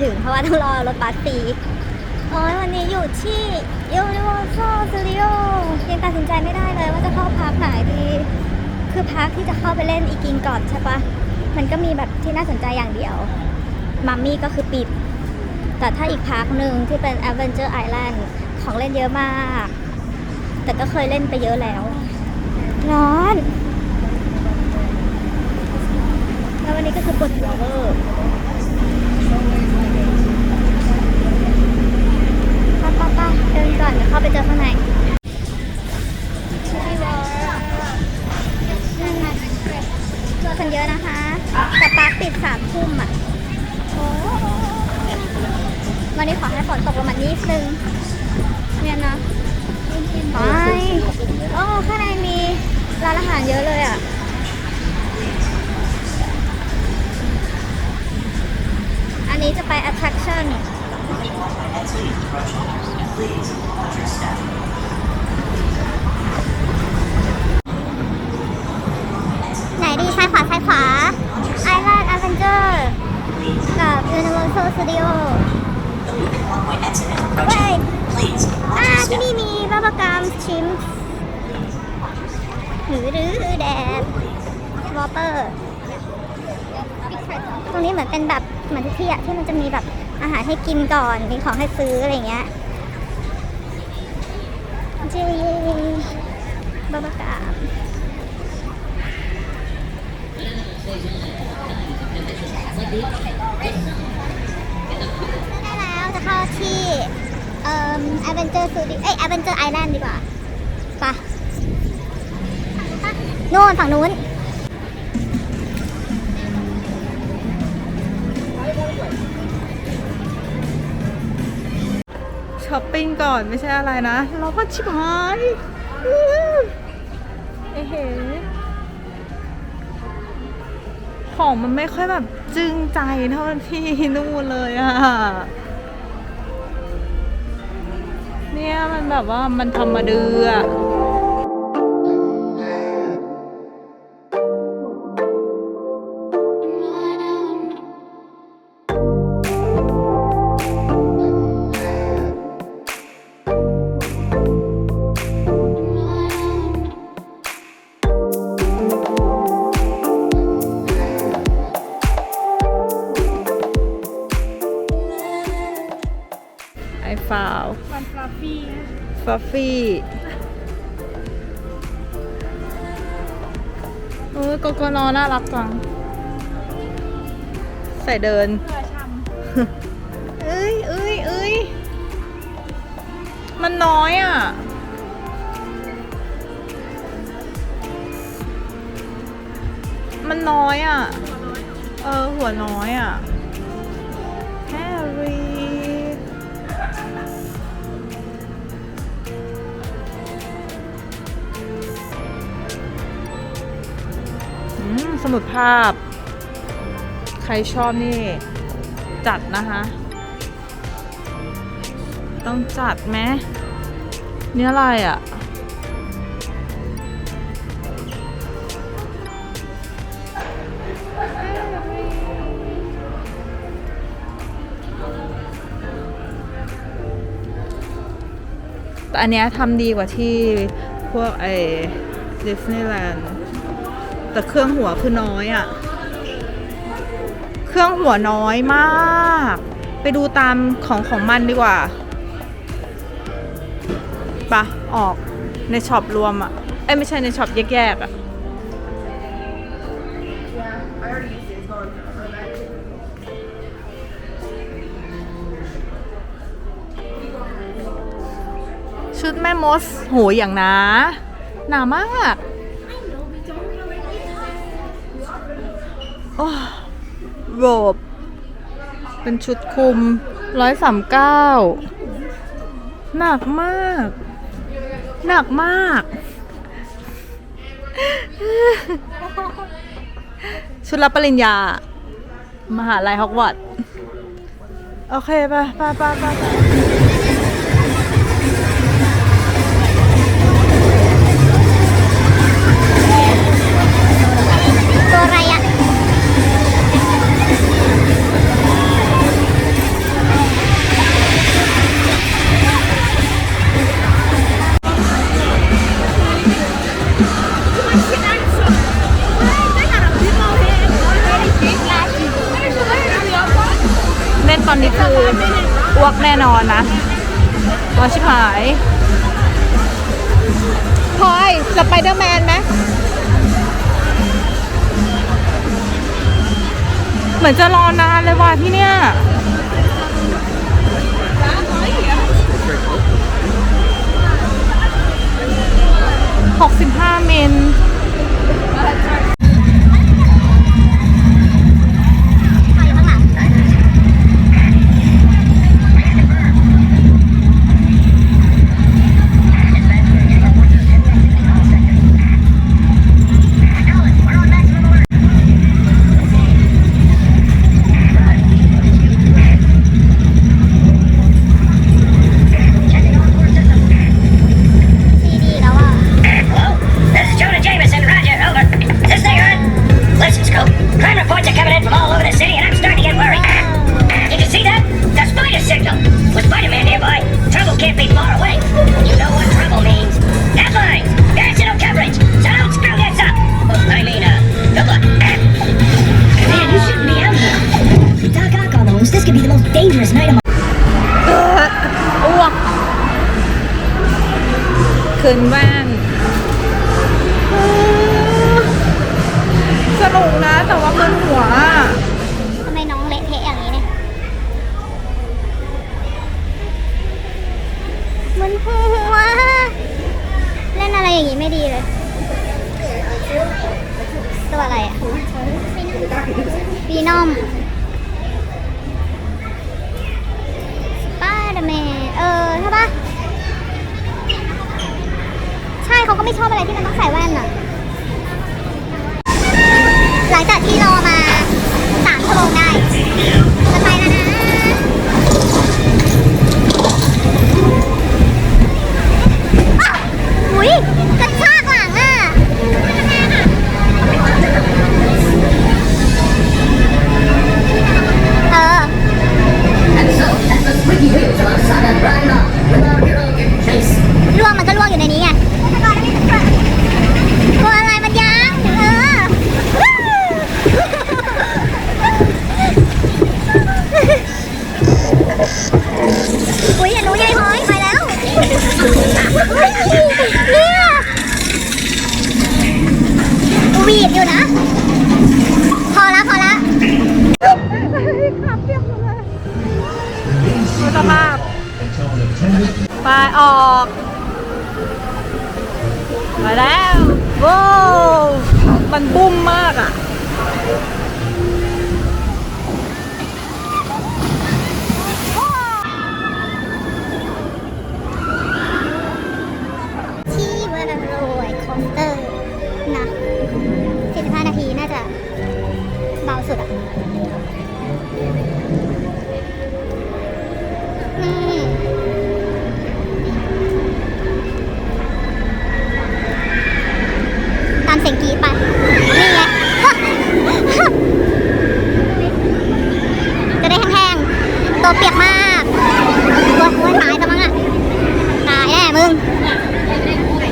ถึงเพราะว่าต้องรอรถบัสฟรีโอ้ยวันนี้อยู่ที่ Universal Studio ยังตัดสินใจไม่ได้เลยว่าจะเข้าพักไหนดี คือพักที่จะเข้าไปเล่นอีกินก่อนใช่ปะมันก็มีแบบที่น่าสนใจอย่างเดียว มัมมี่ก็คือปิด แต่ถ้าอีกพักหนึ่งที่เป็น Adventure Island ของเล่นเยอะมาก แต่ก็เคยเล่นไปเยอะแล้วร้อนแล้ววันนี้ก็คือปวดหัวเวอร์ไป้าป้าป้าเดินก่ อนเดี๋ยวเข้าไปเจอข้างในชิวอนั่นไงเจอคนเยอะนะคะ แต่ปาร์คปิดสามทุ่มอะโอ้วันนี้ขอให้ฝนตกลงมานิดนึงเนี่ยนะไปโอ้ข้างในมีร้านอาหารเยอะเลยอะอันนี้จะไป attraction ไหนดีซ้ายขวาซ้ายขวา Island Adventure กับ Universal Studio เว้ยอ่าที่นี่มีบับเบิลกัมชิมหรือหรือแดดวอเตอร์ตรงนี้เหมือนเป็นแบบเหมือนทุกที่อะที่มันจะมีแบบอาหารให้กินก่อน มีของให้ซื้ออะไรเงี้ย เจ๊บาบากามได้แล้วจะเข้าที่เอ่อแอเวนเจอร์ซูดิเอ้ยแอเวนเจอร์ไอแลนด์ดีกว่า ป่ะ โน่นฝั่งนู้น ช้อปปิ้งก่อนไม่ใช่อะไรนะเราก็ชิบหายเอ้เห็ของมันไม่ค่อยแบบจึงใจเท่าที่นู่นเลยอะเนี่ยมันแบบว่ามันทำมาดืออะ ไอฟาวมันฟลัฟฟี่ฟัฟฟี่โอ้ยโกโกนอน่ารักจัง ใส่เดินเพื่อชเอ้ยเอ้ยเอ้ยมันน้อยอะ มันน้อยอะ เออ หัวน้อยอะ สมุดภาพ ใครชอบนี่ จัดนะคะ ต้องจัดไหมนี่อะไรอะ่ะ แต่อันเนี้ยทำดีกว่าที่พวกไอ้ดิสนีย์แลนด์ แต่เครื่องหัวคือน้อยอะ่ะ เครื่องหัวน้อยมาก ไปดูตามของของมันดีกว่าปะออกในช็อปรวมอะ่ะ เอ้ยไม่ใช่ในช็อปแยกๆอะ่ะชุดแม่มดโหอย่างนาหนามาก โอ้โรบ เป็นชุดคลุมร้อยสามเก้าหนักมาก หนักมาก ชุดรับปริญญา มหาลัยฮอกวอตส์โอเคไปไปไปไป ยพอยสไปเดอร์แมนไหมเหมือนจะรอนานเลยว่ะที่เนี่ยหกสิบห้าเมน ไม่ชอบอะไรที่มันต้องใส่แว่นอะ ขาเปียกมเลยดูสภาพไปออกมาแล้วว้ามันบุ้มมากอะ พมัได้มึงไป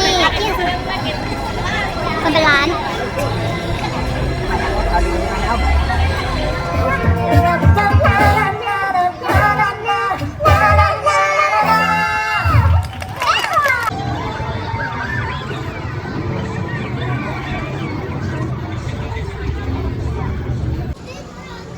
นี่ที่คนเป็นร้าน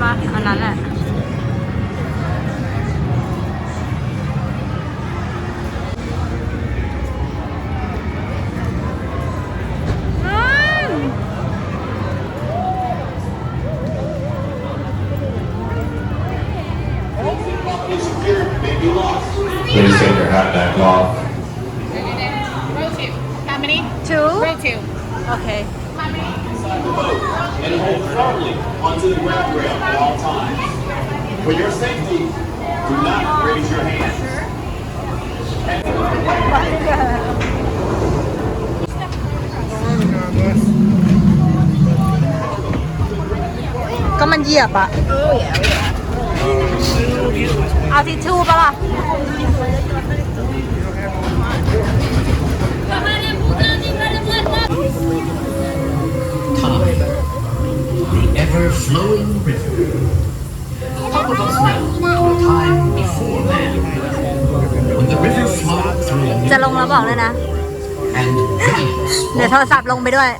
ปะอันนั้นแหละ Two. Row two. Okay firmly onto the grab rail at all times. For your safety, do not raise your hands. ก็มันเหยียบอะเอาทิชชู่ปะล่ะ บอกเลยนะ เดี๋ยวโทรศัพท์ลงไปด้วย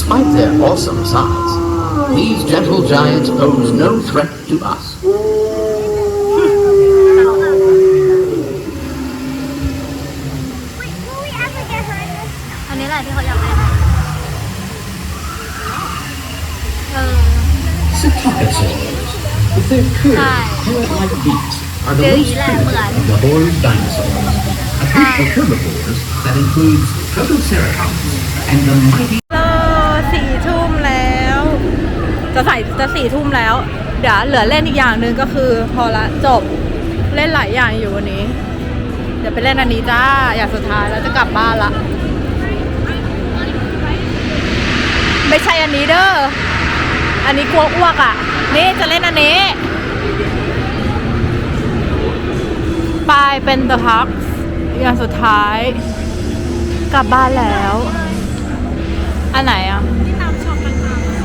Despite their awesome size, these gentle giants pose no threat to us. Cicatosaurs, with their curved, claw-like beaks, are the most primitive of the horned dinosaurs, a group of herbivores that includes Protoceratops and the mighty... จะใส่จะสี่ทุ่มแล้ว เดี๋ยวเหลือเล่นอีกอย่างหนึ่งก็คือ พอละจบเล่นหลายอย่างอยู่วันนี้ เดี๋ยวไปเล่นอันนี้จ้าอย่างสุดท้ายแล้วจะกลับบ้านละ ไม่ใช่อันนี้เด้ออันนี้กลัวอ้วกอะ นี่จะเล่นอันนี้ไปเป็น The Hux อย่างสุดท้าย กลับบ้านแล้ว อันไหนอะ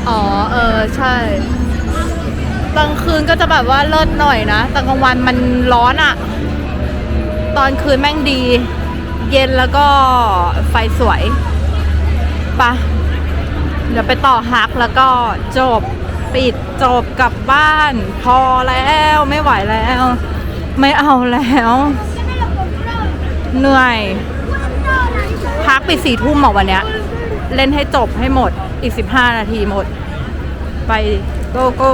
อ๋อ เออ ใช่กลางคืนก็จะแบบว่าเลิศหน่อยนะแต่กลางวันมันร้อนอะ่ะ ตอนคืนแม่งดี เย็นแล้วก็ไฟสวยปะเดี๋ยวไปต่อฮักแล้วก็จบปิดจบกลับบ้าน พอแล้วไม่ไหวแล้ว ไม่เอาแล้ว เหนื่อย พักไปสี่ทุ่มอะวันเนี้ย เล่นให้จบให้หมด อีก 15 นาทีหมด ไปโกโก้